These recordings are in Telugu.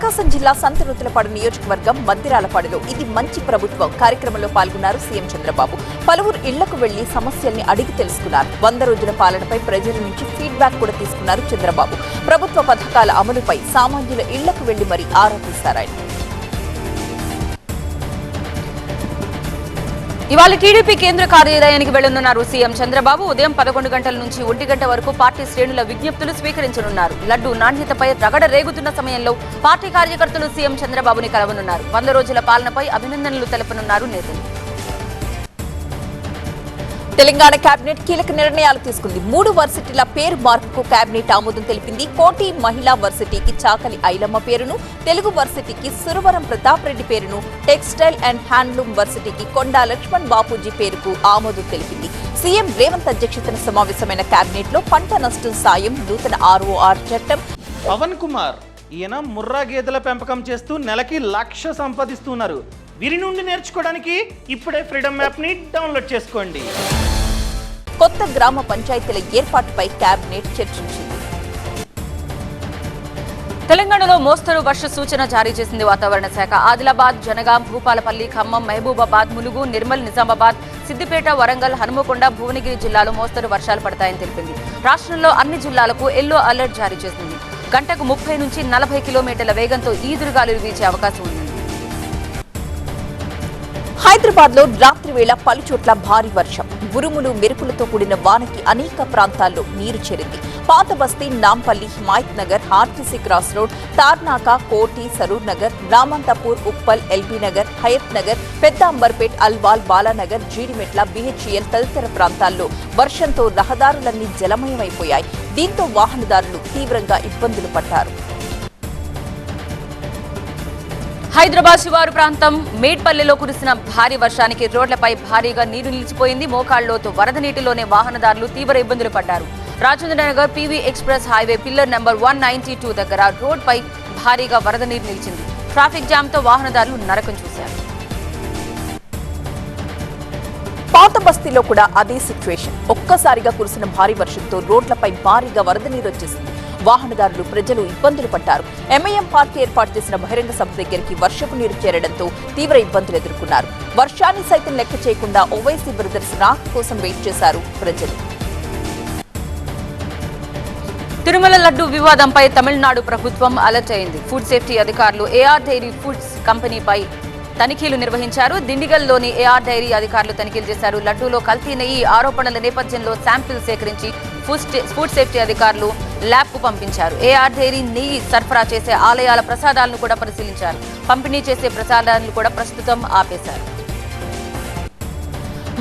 ప్రకాశం జిల్లా సంతనూతలపాడు నియోజకవర్గం మద్దిరాలపాడులో ఇది మంచి ప్రభుత్వం. కార్యక్రమంలో పాల్గొన్నారు సీఎం చంద్రబాబు. పలువురు ఇళ్ళకు వెళ్ళి సమస్యల్ని అడిగి తెలుసుకున్నారు. వంద రోజుల పాలనపై ప్రజల నుంచి ఫీడ్బ్యాక్ కూడా తీసుకున్నారు చంద్రబాబు. ప్రభుత్వ పథకాల అమలుపై సామాన్యుల ఇళ్ళకు వెళ్ళి మరీ ఆరా తీశారు ఇవాళ టీడీపీ కేంద్ర కార్యాలయానికి వెళ్ళనున్నారు సీఎం చంద్రబాబు. ఉదయం పదకొండు గంటల నుంచి ఒంటి గంట వరకు పార్టీ శ్రేణుల విజ్ఞప్తులు స్వీకరించనున్నారు. లడ్డు నాణ్యతపై రగడ రేగుతున్న సమయంలో పార్టీ కార్యకర్తలు సీఎం చంద్రబాబుని కలవనున్నారు. వంద రోజుల పాలనపై అభినందనలు తెలపనున్నారు నేతలు. తెలంగాణ కేబినెట్ కీలక నిర్ణయాలు తీసుకుంది. మూడు వర్సిటీల పేరు మార్పుకు కేబినెట్ ఆమోదం తెలిపింది. కోటి మహిళా వర్సిటీకి చాకలి ఐలమ్మ పేరును తెలుగు వర్సిటీకి సురవరం ప్రతాప్ రెడ్డి పేరును టెక్స్టైల్ అండ్ హ్యాండ్లూమ్ వర్సిటీకి కొండా లక్ష్మణ్ బాపూజీ పేరుకు ఆమోదం తెలిపింది. సీఎం రేవంత్ అధ్యక్షతన సమావేశమైన కేబినెట్లో పంట నష్టం సాయం నూతన ఆర్ఓఆర్ చట్టం. పవన్ కుమార్ ఈయన ముర్రా గేదెల పెంపకం చేస్తూ నెలకి లక్ష సంపాదిస్తున్నారు. వీరి నుండి నేర్చుకోవడానికి ఇప్పుడే ఫ్రీడమ్ యాప్ని డౌన్లోడ్ చేసుకోండి. కొత్త గ్రామ పంచాయతీల ఏర్పాటుపై కేబినెట్ చర్చించింది. తెలంగాణలో మోస్తరు వర్ష సూచన జారీ చేసింది వాతావరణ శాఖ. ఆదిలాబాద్ జనగాం భూపాలపల్లి ఖమ్మం మహబూబాబాద్ ములుగు నిర్మల్ నిజామాబాద్ సిద్దిపేట వరంగల్ హనుమకొండ భువనగిరి జిల్లాలో మోస్తరు వర్షాలు పడతాయని తెలిపింది. రాష్ట్రంలో అన్ని జిల్లాలకు ఎల్లో అలర్ట్ జారీ చేసింది. గంటకు ముప్పై నుంచి నలభై కిలోమీటర్ల వేగంతో ఈదురుగాలులు వీచే అవకాశం ఉంది హైదరాబాద్లో రాత్రి వేళ పలుచోట్ల భారీ వర్షం. ఉరుములు మెరుపులతో కూడిన వానకి అనేక ప్రాంతాల్లో నీరు చేరింది. పాత బస్తీ Nampally Himayat Nagar RTC cross road Tarnaka Koti Saroor Nagar Ramanthapur Uppal LB Nagar Hayath Nagar పెద్ద అంబర్పేట్ అల్వాల్ బాలానగర్ జీడిమెట్ల బిహెచ్ఎల్ తదితర ప్రాంతాల్లో వర్షంతో రహదారులన్నీ జలమయమైపోయాయి. దీంతో వాహనదారులు తీవ్రంగా ఇబ్బందులు పడ్డారు. హైదరాబాద్ శివారు ప్రాంతం మేడ్పల్లెలో కురిసిన భారీ వర్షానికి రోడ్లపై భారీగా నీరు నిలిచిపోయింది. మోకాళ్ళోతు వరద నీటిలోనే వాహనదారులు తీవ్ర ఇబ్బందులు పడ్డారు. Rajendranagar PV express highway pillar number one ninety two దగ్గర రోడ్పై భారీగా వరద నీరు నిలిచింది. ట్రాఫిక్ జామ్తో వాహనదారులు నరకం చూశారు. పాత బస్తీలో కూడా అదే సిచ్యువేషన్. ఒక్కసారిగా కురిసిన భారీ వర్షంతో రోడ్లపై భారీగా వరద నీరు వచ్చేసింది. వాహనదారులు ప్రజలు ఇబ్బందులు పడ్డారు. ఎంఐఎం పార్టీ ఏర్పాటు చేసిన బహిరంగ సభ దగ్గరికి వర్షపు నీరు చేరడంతో తీవ్ర ఇబ్బందులు ఎదుర్కొన్నారు. వర్షాన్ని సైతం లెక్క చేయకుండా ఓవైసీ బ్రదర్స్ రాక్ కోసం వెయిట్ చేశారు ప్రజలు. తిరుమల లడ్డు వివాదంపై తమిళనాడు ప్రభుత్వం అలర్ట్ అయింది ఫుడ్ సేఫ్టీ అధికారులు ఏఆర్ డైరీ ఫుడ్స్ కంపెనీపై తనిఖీలు నిర్వహించారు. దిండిగల్లోని ఏఆర్ డైరీ అధికారులు తనిఖీలు చేశారు. లడ్డూలో కల్తీ నెయ్యి ఆరోపణల నేపథ్యంలో శాంపిల్ సేకరించి ఫుడ్ ఫుడ్ సేఫ్టీ అధికారులు ల్యాబ్కు పంపించారు. ఏఆర్ డైరీ నెయ్యి సరఫరా చేసే ఆలయాల ప్రసాదాలను కూడా పరిశీలించారు. పంపిణీ చేసే ప్రసాదాలను కూడా ప్రస్తుతం ఆపేశారు.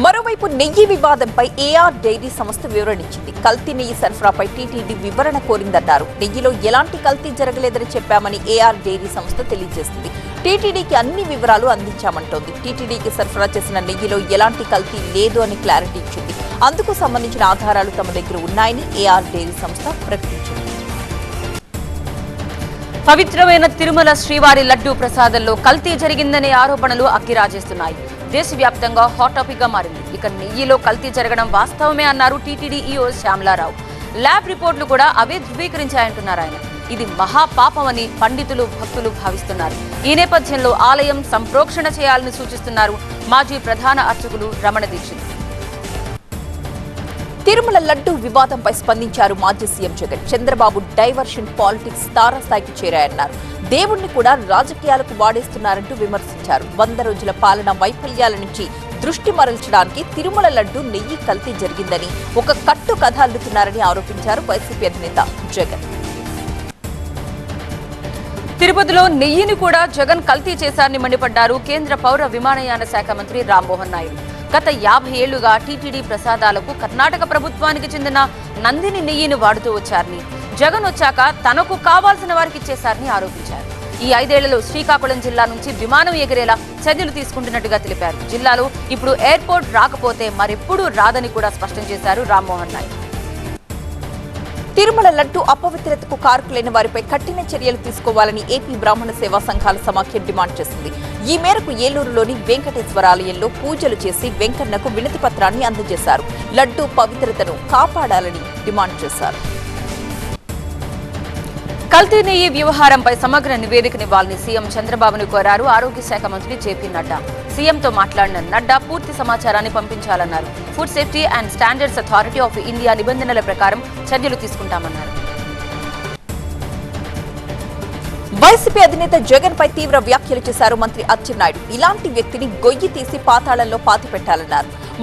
మరోవైపు నెయ్యి వివాదంపై ఏఆర్ డైరీ సంస్థ వివరణించింది. కల్తీ నెయ్యి సరఫరాపై టీటీడీ వివరణ కోరిందన్నారు. నెయ్యిలో ఎలాంటి కల్తీ జరగలేదని చెప్పామని ఏఆర్ డైరీ సంస్థ తెలియజేస్తుంది టీటీడీకి అన్ని వివరాలు అందించామంటోంది. టీటీడీకి సరఫరా చేసిన నెయ్యిలో ఎలాంటి కల్తీ లేదు అని క్లారిటీ ఇచ్చింది. అందుకు సంబంధించిన ఆధారాలు తమ దగ్గర ఉన్నాయని ఏఆర్ డైరీ సంస్థ ప్రకటించింది. పవిత్రమైన తిరుమల శ్రీవారి లడ్డూ ప్రసాదంలో కల్తీ జరిగిందనే ఆరోపణలు అక్కిరాజేస్తున్నాయి దేశవ్యాప్తంగా హాట్ టాపిక్గా మారింది. ఇక నెయ్యిలో కల్తీ జరగడం వాస్తవమే అన్నారు టీటీడీ ఈఓ శ్యామలారావు. ల్యాబ్ రిపోర్టులు కూడా అవే ధృవీకరించాయంటున్నారు ఆయన. ఇది మహాపాపమని పండితులు భక్తులు భావిస్తున్నారు. ఈ నేపథ్యంలో ఆలయం సంప్రోక్షణ చేయాలని సూచిస్తున్నారు మాజీ ప్రధాన అర్చకులు రమణ దీక్షిత్. తిరుమల లడ్డు వివాదంపై స్పందించారు మాజీ CM Jagan. Chandrababu diversion politics తారాస్థాయికి చేరాయన్నారు. దేవుణ్ణి కూడా రాజకీయాలకు వాడేస్తున్నారంటూ విమర్శించారు. వంద రోజుల పాలన వైఫల్యాల నుంచి దృష్టి మరల్చడానికి తిరుమల లడ్డు నెయ్యి కల్తీ జరిగిందని ఒక కట్టు కథ అల్లుతున్నారని ఆరోపించారు వైసీపీ అధినేత జగన్. తిరుపతిలో నెయ్యిని కూడా జగన్ కల్తీ చేశారని మండిపడ్డారు కేంద్ర పౌర విమానయాన శాఖ మంత్రి రామ్మోహన్ నాయుడు. గత యాభై ఏళ్ళుగా టీటీడీ ప్రసాదాలకు కర్ణాటక ప్రభుత్వానికి చెందిన నందిని నెయ్యిని వాడుతూ వచ్చారని జగన్ వచ్చాక తనకు కావాల్సిన వారికి ఇచ్చేశారని ఆరోపించారు. ఈ ఐదేళ్ళలో శ్రీకాకుళం జిల్లా నుంచి విమానం ఎగిరేలా చర్యలు తీసుకుంటున్నట్టుగా తెలిపారు. జిల్లాలో ఇప్పుడు ఎయిర్పోర్ట్ రాకపోతే మరెప్పుడూ రాదని కూడా స్పష్టం చేశారు రామ్మోహన్ నాయుడు. తిరుమల లడ్డు అపవిత్రతకు కారకులైన వారిపై కఠిన చర్యలు తీసుకోవాలని ఏపీ బ్రాహ్మణ సేవా సంఘాల సమాఖ్య డిమాండ్ చేసింది. ఈ మేరకు ఏలూరులోని వెంకటేశ్వర ఆలయంలో పూజలు చేసి వెంకన్నకు వినతి పత్రాన్ని అందజేశారు. లడ్డు పవిత్రతను కాపాడాలని డిమాండ్ చేశారు. కల్తీ నెయ్యి వ్యవహారంపై సమగ్ర నివేదికనివ్వాలని సీఎం చంద్రబాబును కోరారు. ఆరోగ్య శాఖ మంత్రి జేపీ నడ్డా. సీఎంతో మాట్లాడిన నడ్డా పూర్తి సమాచారాన్ని పంపించాలన్నారు. Food safety and standards authority of India నిబంధనల ప్రకారం చర్యలు తీసుకుంటామన్నారు. వైసీపీ అధినేత జగన్ పై తీవ్ర వ్యాఖ్యలు చేశారు మంత్రి అచ్చెన్నాయుడు. ఇలాంటి వ్యక్తిని గొయ్యి తీసి పాతాళంలో పాతి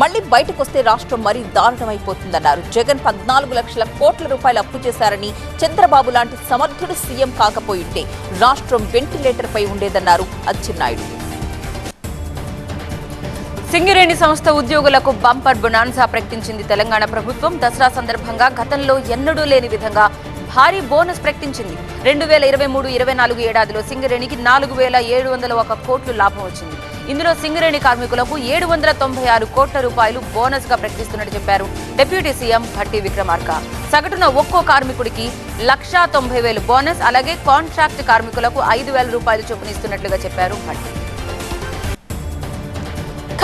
మళ్ళీ బయటకు బయటకొస్తే రాష్ట్రం మరీ దారుణమైపోతుందన్నారు. జగన్ పద్నాలుగు లక్షల కోట్ల రూపాయలు అప్పు చేశారని చంద్రబాబు లాంటి సమర్థుడు సీఎం కాకపోయింటే రాష్ట్రం వెంటిలేటర్ పై ఉండేదన్నారు అచ్చెన్నాయుడు. సింగరేణి సంస్థ ఉద్యోగులకు బంపర్ బొనాన్సా ప్రకటించింది తెలంగాణ ప్రభుత్వం. దసరా సందర్భంగా గతంలో ఎన్నడూ లేని విధంగా భారీ బోనస్ ప్రకటించింది. రెండు వేల ఇరవై మూడు ఇరవై నాలుగు ఏడాదిలో సింగరేణికి నాలుగు వేల ఏడు వందల ఒక కోట్లు లాభం వచ్చింది. ఇందులో సింగరేణి కార్మికులకు ఏడు వందల తొంభై ఆరు కోట్ల రూపాయలు బోనస్గా ప్రకటిస్తున్నట్టు చెప్పారు డిప్యూటీ సీఎం భట్టి విక్రమార్క. సగటున ఒక్కో కార్మికుడికి లక్షా తొంభై వేలు బోనస్ అలాగే కాంట్రాక్ట్ కార్మికులకు ఐదు వేల రూపాయలు చొప్పున ఇస్తున్నట్లుగా చెప్పారు భట్టి.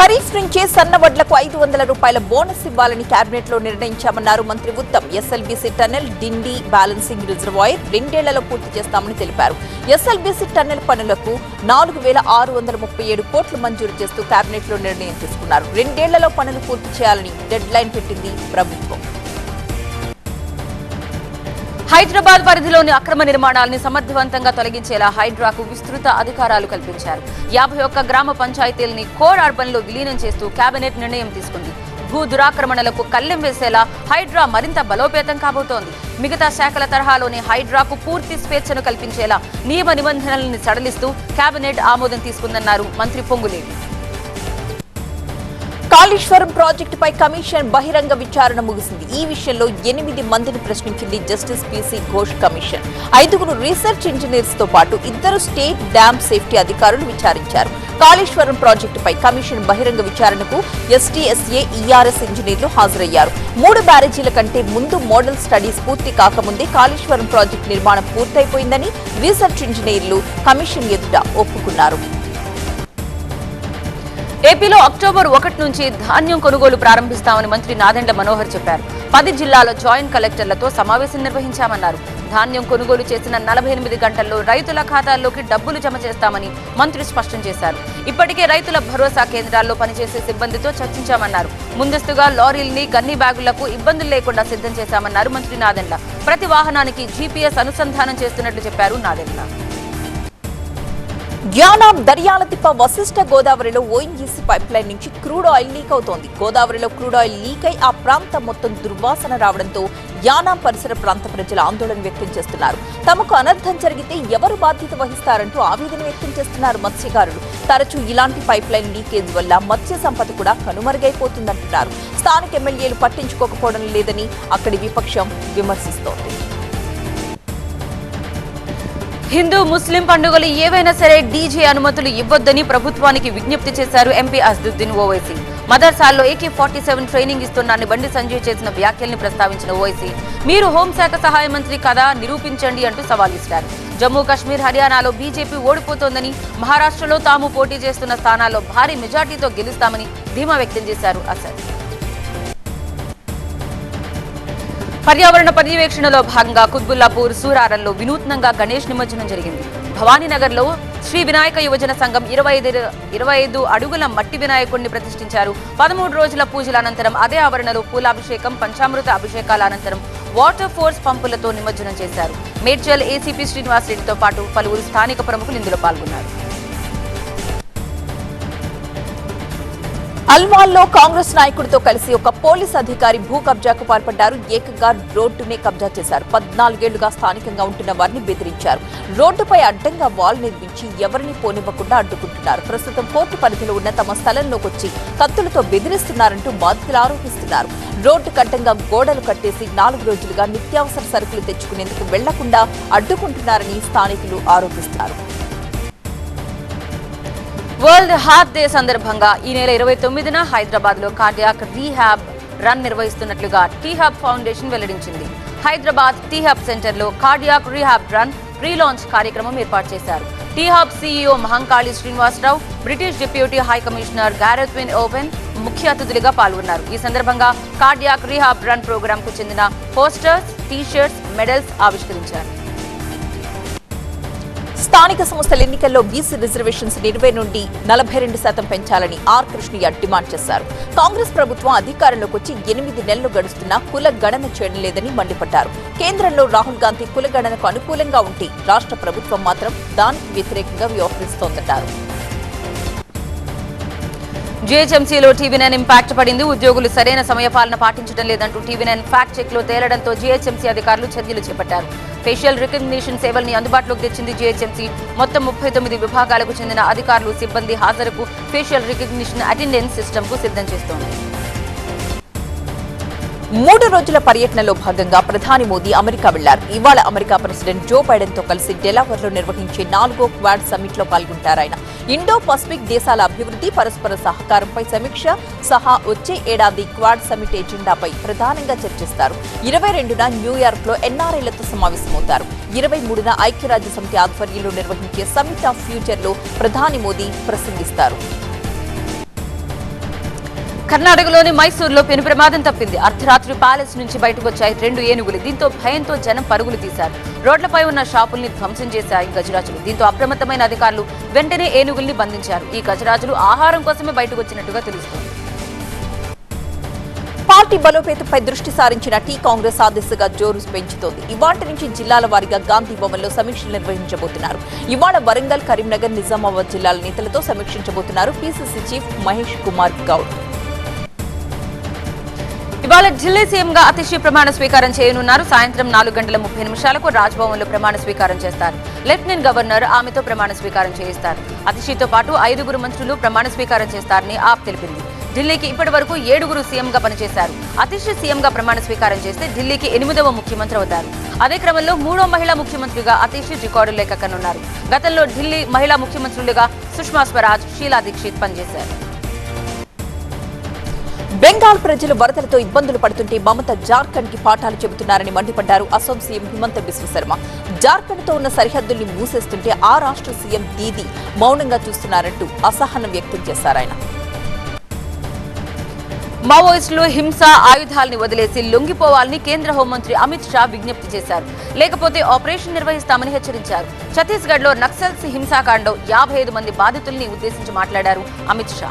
ఖరీఫ్ నుంచే సన్న వడ్లకు ఐదు వందల రూపాయల బోనస్ ఇవ్వాలని కేబినెట్లో నిర్ణయించామన్నారు మంత్రి Uttam. SLBC tunnel Dindi balancing reservoir రెండేళ్ళలో పూర్తి చేస్తామని తెలిపారు. ఎస్ఎల్బీసీ టన్నెల్ పనులకు నాలుగు వేల ఆరు వందల ముప్పై ఏడు కోట్లు మంజూరు చేస్తూ కేబినెట్లో నిర్ణయం తీసుకున్నారు. రెండేళ్ళలో పనులు పూర్తి చేయాలని డెడ్ లైన్ పెట్టింది ప్రభుత్వం. హైదరాబాద్ పరిధిలోని అక్రమ నిర్మాణాలను సమర్థవంతంగా తొలగించేలా హైడ్రాకు విస్తృత అధికారాలు కల్పించారు. యాభై ఒక్క గ్రామ పంచాయతీలని కోర్ అర్బన్లో విలీనం చేస్తూ కేబినెట్ నిర్ణయం తీసుకుంది. భూ దురాక్రమణలకు కళ్ళెం వేసేలా హైడ్రా మరింత బలోపేతం కాబోతోంది. మిగతా శాఖల తరహాలోని హైడ్రాకు పూర్తి స్వేచ్ఛను కల్పించేలా నియమ నిబంధనలను సడలిస్తూ కేబినెట్ ఆమోదం తీసుకుందన్నారు మంత్రి పొంగులేటి. కాళేశ్వరం ప్రాజెక్టుపై కమిషన్ బహిరంగ విచారణ ముగిసింది. ఈ విషయంలో ఎనిమిది మందిని ప్రశ్నించింది జస్టిస్ పిసి ఘోష్ కమిషన్. ఐదుగురు రీసెర్చ్ ఇంజనీర్స్తో పాటు ఇద్దరు స్టేట్ డ్యామ్ సేఫ్టీ అధికారులు విచారించారు. కాళేశ్వరం ప్రాజెక్టుపై కమిషన్ బహిరంగ విచారణకు ఎస్టీఎస్ఏ ఈఆర్ఎస్ ఇంజనీర్లు హాజరయ్యారు. మూడు బ్యారేజీల కంటే ముందు మోడల్ స్టడీస్ పూర్తి కాకముందే కాళేశ్వరం ప్రాజెక్టు నిర్మాణం పూర్తయిపోయిందని రీసెర్చ్ ఇంజనీర్లు కమిషన్ ఎదుట ఒప్పుకున్నారు. ఏపీలో అక్టోబర్ ఒకటి నుంచి ధాన్యం కొనుగోలు ప్రారంభిస్తామని మంత్రి నాదెండ్ల మనోహర్ చెప్పారు. పది జిల్లాల జాయింట్ కలెక్టర్లతో సమావేశం నిర్వహించామన్నారు. ధాన్యం కొనుగోలు చేసిన నలభై ఎనిమిది గంటల్లో రైతుల ఖాతాల్లోకి డబ్బులు జమ చేస్తామని మంత్రి స్పష్టం చేశారు. ఇప్పటికే రైతుల భరోసా కేంద్రాల్లో పనిచేసే సిబ్బందితో చర్చించామన్నారు. ముందస్తుగా లారీల్ని గన్ని బ్యాగులకు ఇబ్బందులు లేకుండా సిద్ధం చేశామన్నారు మంత్రి నాదెండ్ల. ప్రతి వాహనానికి జీపీఎస్ అనుసంధానం చేస్తున్నట్లు చెప్పారు నాదెండ్ల. యానాం దర్యాలతిప్ప వశిష్ట గోదావరిలో ఓఎన్జీసీ పైప్ లైన్ నుంచి క్రూడ్ ఆయిల్ లీక్ అవుతోంది. గోదావరిలో క్రూడ్ ఆయిల్ లీక్ అయి ఆ ప్రాంతం మొత్తం దుర్వాసన రావడంతో యానాం పరిసర ప్రాంత ప్రజలు ఆందోళన వ్యక్తం చేస్తున్నారు. తమకు అనర్థం జరిగితే ఎవరు బాధ్యత వహిస్తారంటూ ఆవేదన వ్యక్తం చేస్తున్నారు మత్స్యకారులు. తరచూ ఇలాంటి పైప్ లైన్ లీకేజ్ వల్ల మత్స్య సంపద కూడా కనుమరుగైపోతుందంటున్నారు. స్థానిక ఎమ్మెల్యేలు పట్టించుకోకపోవడం లేదని అక్కడి విపక్షం విమర్శిస్తోంది. హిందూ ముస్లిం పండుగలు ఏవైనా సరే డీజే అనుమతులు ఇవ్వొద్దని ప్రభుత్వానికి విజ్ఞప్తి చేశారు ఎంపీ అసదుద్దీన్ ఓవైసీ. మదర్సాల్లో ఏకే ఫార్టీ సెవెన్ ట్రైనింగ్ ఇస్తున్నారని బండి సంజయ్ చేసిన వ్యాఖ్యల్ని ప్రస్తావించిన ఓవైసీ. మీరు హోంశాఖ సహాయ మంత్రి కదా నిరూపించండి అంటూ సవాల్ ఇస్తారు జమ్మూ కాశ్మీర్ హర్యానాలో బీజేపీ ఓడిపోతోందని మహారాష్ట్రలో తాము పోటీ చేస్తున్న స్థానాల్లో భారీ మెజార్టీతో గెలుస్తామని ధీమా వ్యక్తం చేశారు అసద్. పర్యావరణ పర్యవేక్షణలో భాగంగా కుత్బుల్లాపూర్ సూరారంలో వినూత్నంగా గణేష్ నిమజ్జనం జరిగింది. భవానీనగర్లో శ్రీ వినాయక యువజన సంఘం ఇరవై ఐదు ఇరవై ఐదు అడుగుల మట్టి వినాయకుడిని ప్రతిష్ఠించారు. పదమూడు రోజుల పూజల అనంతరం అదే ఆవరణలో పూలాభిషేకం పంచామృత అభిషేకాల అనంతరం వాటర్ ఫోర్స్ పంపులతో నిమజ్జనం చేశారు. మేడ్చల్ ఏసీపీ శ్రీనివాస్ రెడ్డితో పాటు పలువురు స్థానిక ప్రముఖులు ఇందులో పాల్గొన్నారు. అల్వాల్లో కాంగ్రెస్ నాయకుడితో కలిసి ఒక పోలీస్ అధికారి భూ కబ్జాకు పాల్పడ్డారు. ఏకంగా రోడ్డునే కబ్జా చేశారు. పద్నాలుగేళ్ళుగా స్థానికంగా ఉంటున్న వారిని బెదిరించారు. రోడ్డుపై అడ్డంగా వాల్ నిర్మించి ఎవరిని పోనివ్వకుండా అడ్డుకుంటున్నారు. ప్రస్తుతం కోర్టు పరిధిలో ఉన్న తమ స్థలంలోకి వచ్చి కత్తులతో బెదిరిస్తున్నారంటూ బాధితులు ఆరోపిస్తున్నారు. రోడ్డు కడ్డంగా గోడలు కట్టేసి నాలుగు రోజులుగా నిత్యావసర సరుకులు తెచ్చుకునేందుకు వెళ్ళకుండా అడ్డుకుంటున్నారని స్థానికులు ఆరోపిస్తున్నారు వరల్డ్ హార్ట్ డే సందర్భంగా ఈ నెల ఇరవై తొమ్మిదిన హైదరాబాద్లో కార్డియాక్ రీహాబ్ రన్ నిర్వహిస్తున్నట్లుగా టీహాబ్ ఫౌండేషన్ వెల్లడించింది. హైదరాబాద్ టీహాబ్ సెంటర్లో కార్డియాక్ రీహాబ్ రన్ ప్రీలాంచ్ కార్యక్రమం ఏర్పాటు చేశారు. T Hub CEO Mahankali Srinivasarao British deputy high commissioner Gareth Wynn Owen ముఖ్య అతిథులుగా పాల్గొన్నారు. ఈ సందర్భంగా కార్డియాక్ రీహాబ్ రన్ ప్రోగ్రామ్కు చెందిన పోస్టర్స్ టీషర్ట్స్ మెడల్స్ ఆవిష్కరించారు. స్థానిక సంస్థల ఎన్నికల్లో బీసీ రిజర్వేషన్స్ ఇరవై నుండి నలభై రెండు శాతం పెంచాలని ఆర్ కృష్ణయ్య డిమాండ్ చేశారు. కాంగ్రెస్ ప్రభుత్వం అధికారంలోకి వచ్చి ఎనిమిది నెలలు గడుస్తున్నా కుల గణన చేయడం లేదని మండిపడ్డారు. కేంద్రంలో రాహుల్ గాంధీ కుల గణనకు అనుకూలంగా ఉంటే రాష్ట్ర ప్రభుత్వం మాత్రం దానికి వ్యతిరేకంగా వ్యవహరిస్తోందన్నారు. జీహెచ్ఎంసీలో టీవీ నైన్ ఇంపాక్ట్ పడింది. ఉద్యోగులు సరైన సమయపాలన పాటించడం లేదంటూ టీవీ నైన్ ఫ్యాక్ట్ చెక్లో తేలడంతో జీహెచ్ఎంసీ అధికారులు చర్యలు చేపట్టారు. ఫేషియల్ రికగ్నిషన్ సేవల్ని అందుబాటులోకి తెచ్చింది జీహెచ్ఎంసీ. మొత్తం ముప్పై తొమ్మిది విభాగాలకు చెందిన అధికారులు సిబ్బంది హాజరుకు ఫేషియల్ రికగ్నిషన్ అటెండెన్స్ సిస్టమ్కు సిద్ధం చేస్తోంది. మూడు రోజుల పర్యటనలో భాగంగా ప్రధాని మోదీ అమెరికా వెళ్ళారు. ఇవాళ అమెరికా ప్రెసిడెంట్ జో బైడెన్తో కలిసి డెలావర్లో నిర్వహించే నాలుగో క్వాడ్ సమ్మిట్లో పాల్గొంటారు ఆయన. ఇండో పసిఫిక్ దేశాల అభివృద్ధి పరస్పర సహకారంపై సమీక్ష సహా వచ్చే ఏడాది క్వాడ్ సమ్మిట్ ఎజెండాపై ప్రధానంగా చర్చిస్తారు. ఇరవై రెండున న్యూయార్క్లో ఎన్ఆర్ఐలతో సమావేశమవుతారు. ఇరవై మూడున ఐక్యరాజ్య సమితి ఆధ్వర్యంలో నిర్వహించే సమ్మిట్ ఆఫ్ ఫ్యూచర్లో ప్రధాని మోదీ ప్రసంగిస్తారు. కర్ణాటకలోని మైసూరులో పెను ప్రమాదం తప్పింది. అర్ధరాత్రి ప్యాలెస్ నుంచి బయటకు వచ్చాయి రెండు ఏనుగులు. దీంతో భయంతో జనం పరుగులు తీశారు. రోడ్లపై ఉన్న షాపుల్ని ధ్వంసం చేశాయి గజరాజులు. దీంతో అప్రమత్తమైన అధికారులు వెంటనే ఏనుగుల్ని బంధించారు. ఈ గజరాజులు ఆహారం కోసమే బయటకు వచ్చినట్టుగా తెలుస్తోంది. పార్టీ బలోపేతపై దృష్టి సారించిన టీ కాంగ్రెస్ ఆ దిశగా జోరు పెంచుతోంది. ఇవాటి నుంచి జిల్లాల వారీగా గాంధీ భవన్లో సమీక్షలు నిర్వహించబోతున్నారు. ఇవాళ వరంగల్ కరీంనగర్ నిజామాబాద్ జిల్లాల నేతలతో సమీక్షించబోతున్నారు పీసీసీ చీఫ్ మహేష్ కుమార్ గౌడ్. ఇవాళ ఢిల్లీ సీఎంగా అతిశీ ప్రమాణ స్వీకారం చేయనున్నారు. సాయంత్రం నాలుగు గంటల ముప్పై నిమిషాలకు రాజ్భవన్లో ప్రమాణ స్వీకారం చేస్తారు. లెఫ్టినెంట్ గవర్నర్ ఆమెతో ప్రమాణ స్వీకారం చేయిస్తారు. అతిశీతో పాటు ఐదుగురు మంత్రులు ప్రమాణ స్వీకారం చేస్తారని ఆప్ తెలిపింది. ఢిల్లీకి ఇప్పటి వరకు ఏడుగురు సీఎంగా పనిచేశారు. అతిశీ సీఎంగా ప్రమాణ స్వీకారం చేస్తే ఢిల్లీకి ఎనిమిదవ ముఖ్యమంత్రి అవుతారు. అదే క్రమంలో మూడో మహిళా ముఖ్యమంత్రిగా అతిశీ రికార్డు లేఖకనున్నారు గతంలో ఢిల్లీ మహిళా ముఖ్యమంత్రులుగా సుష్మా స్వరాజ్ షీలా దీక్షిత్ పనిచేశారు. బెంగాల్ ప్రజలు వరదలతో ఇబ్బందులు పడుతుంటే మమత జార్ఖండ్కి పాఠాలు చెబుతున్నారని మండిపడ్డారు అసోం సీఎం హిమంత బిశ్వశర్మ జార్ఖండ్తో ఉన్న సరిహద్దుల్ని మూసేస్తుంటే ఆ రాష్ట్ర సీఎం దీది మౌనంగా చూస్తున్నారంటూ అసహనం వ్యక్తం చేశారు ఆయన. మావోయిస్టులు హింస ఆయుధాలని వదిలేసి లొంగిపోవాలని కేంద్ర హోంమంత్రి అమిత్ షా విజ్ఞప్తి చేశారు. లేకపోతే ఆపరేషన్ నిర్వహిస్తామని హెచ్చరించారు. ఛత్తీస్గఢ్లో నక్సల్స్ హింసాకాండం యాభై ఐదు మంది బాధితుల్ని ఉద్దేశించి మాట్లాడారు అమిత్ షా.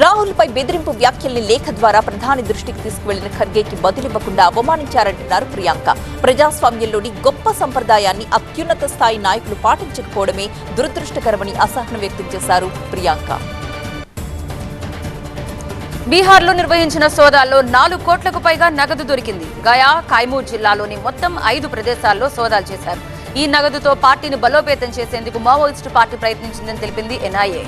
రాహుల్ పై బెదిరింపు వ్యాఖ్యల్ని లేఖ ద్వారా ప్రధాని దృష్టికి తీసుకువెళ్ళిన ఖర్గేకి బదులివ్వకుండా అవమానించారంటున్నారు ప్రియాంక. ప్రజాస్వామ్యంలోని గొప్ప సంప్రదాయాన్ని అత్యున్నత స్థాయి నాయకులు పాటించకపోవడమే దురదృష్టకరమని అసహనం వ్యక్తం చేశారు ప్రియాంక. బీహార్లో నిర్వహించిన సోదాల్లో నాలుగు కోట్లకు పైగా నగదు దొరికింది. గయా కైమూర్ జిల్లాలోని మొత్తం ఐదు ప్రదేశాల్లో సోదాలు చేశారు. ఈ నగదుతో పార్టీని బలోపేతం చేసేందుకు మావోయిస్టు పార్టీ ప్రయత్నించిందని తెలిపింది ఎన్ఐఏ.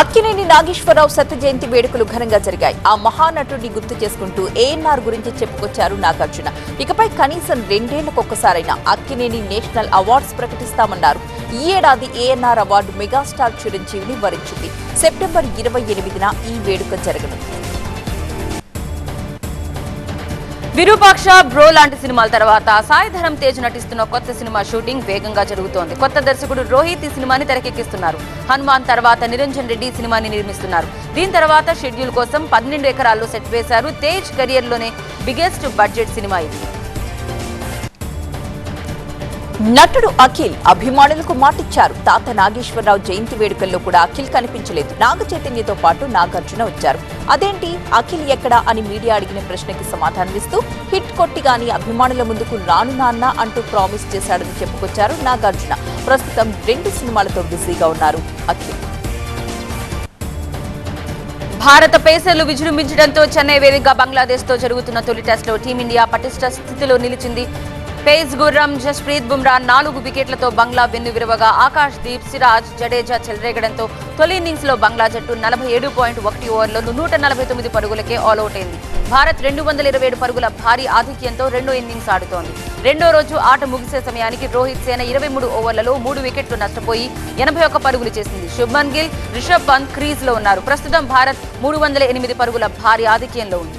అక్కినేని నాగేశ్వరరావు శత జయంతి వేడుకలు ఘనంగా జరిగాయి. ఆ మహానటుడిని గుర్తు చేసుకుంటూ ఏఎన్ఆర్ గురించి చెప్పుకొచ్చారు నాగార్జున. ఇకపై కనీసం రెండేళ్ళకొక్కసారైనా అక్కినేని నేషనల్ అవార్డ్స్ ప్రకటిస్తామన్నారు. ఈ ఏడాది ఏఎన్ఆర్ అవార్డు మెగాస్టార్ చిరంజీవిని వరించింది. సెప్టెంబర్ ఇరవై ఎనిమిదిన ఈ వేడుక జరగనుంది. విరూపాక్ష బ్రో లాంటి సినిమాల తర్వాత సాయిధరం తేజ్ నటిస్తున్న కొత్త సినిమా షూటింగ్ వేగంగా జరుగుతోంది. కొత్త దర్శకుడు రోహిత్ ఈ సినిమాని తెరకెక్కిస్తున్నారు. హనుమాన్ తర్వాత నిరంజన్ రెడ్డి సినిమాని నిర్మిస్తున్నారు. దీని తర్వాత షెడ్యూల్ కోసం పన్నెండు ఎకరాల్లో సెట్ వేశారు తేజ్ కెరియర్లోనే బిగ్గెస్ట్ బడ్జెట్ సినిమా ఇది. నటుడు అఖిల్ అభిమానులకు మాటిచ్చారు. తాత నాగేశ్వరరావు జయంతి వేడుకల్లో కూడా అఖిల్ కనిపించలేదు. నాగ చైతన్యతో పాటు నాగార్జున వచ్చారు. అదేంటి? అఖిల్ ఎక్కడా అని మీడియా అడిగిన ప్రశ్నకి సమాధానమిస్తూ హిట్ కొట్టి గాని అభిమానుల ముందుకు రాను నాన్న అంటూ ప్రామిస్ చేశాడని చెప్పుకొచ్చారు నాగార్జున. ప్రస్తుతం రెండు సినిమాలతో బిజీగా ఉన్నారు అఖిల్. భారత పేసర్లు విజృంభించడంతో చెన్నై వేదికగా బంగ్లాదేశ్తో జరుగుతున్న తొలి టెస్టులో టీమిండియా పటిష్ట స్థితిలో నిలిచింది. పేస్ గుర్రం జస్ప్రీత్ బుమ్రా నాలుగు వికెట్లతో బంగ్లా వెన్ను విరవగా ఆకాష్ దీప్ సిరాజ్ జడేజా చెలరేగడంతో తొలి ఇన్నింగ్స్లో బంగ్లా జట్టు నలభై ఏడు పాయింట్ ఒకటి ఓవర్లో నూట నలభై తొమ్మిది పరుగులకే ఆల్అౌట్ అయింది. భారత్ రెండు వందల ఇరవై ఏడు పరుగుల భారీ ఆధిక్యంతో రెండో ఇన్నింగ్స్ ఆడుతోంది. రెండో రోజు ఆట ముగిసే సమయానికి రోహిత్ సేన ఇరవై మూడు ఓవర్లలో మూడు వికెట్లు నష్టపోయి ఎనభై ఒక్క పరుగులు చేసింది. శుభ్మన్ గిల్ రిషబ్ పంత్ క్రీజ్లో ఉన్నారు. ప్రస్తుతం భారత్ మూడు వందల ఎనిమిది పరుగుల భారీ ఆధిక్యంలో ఉంది.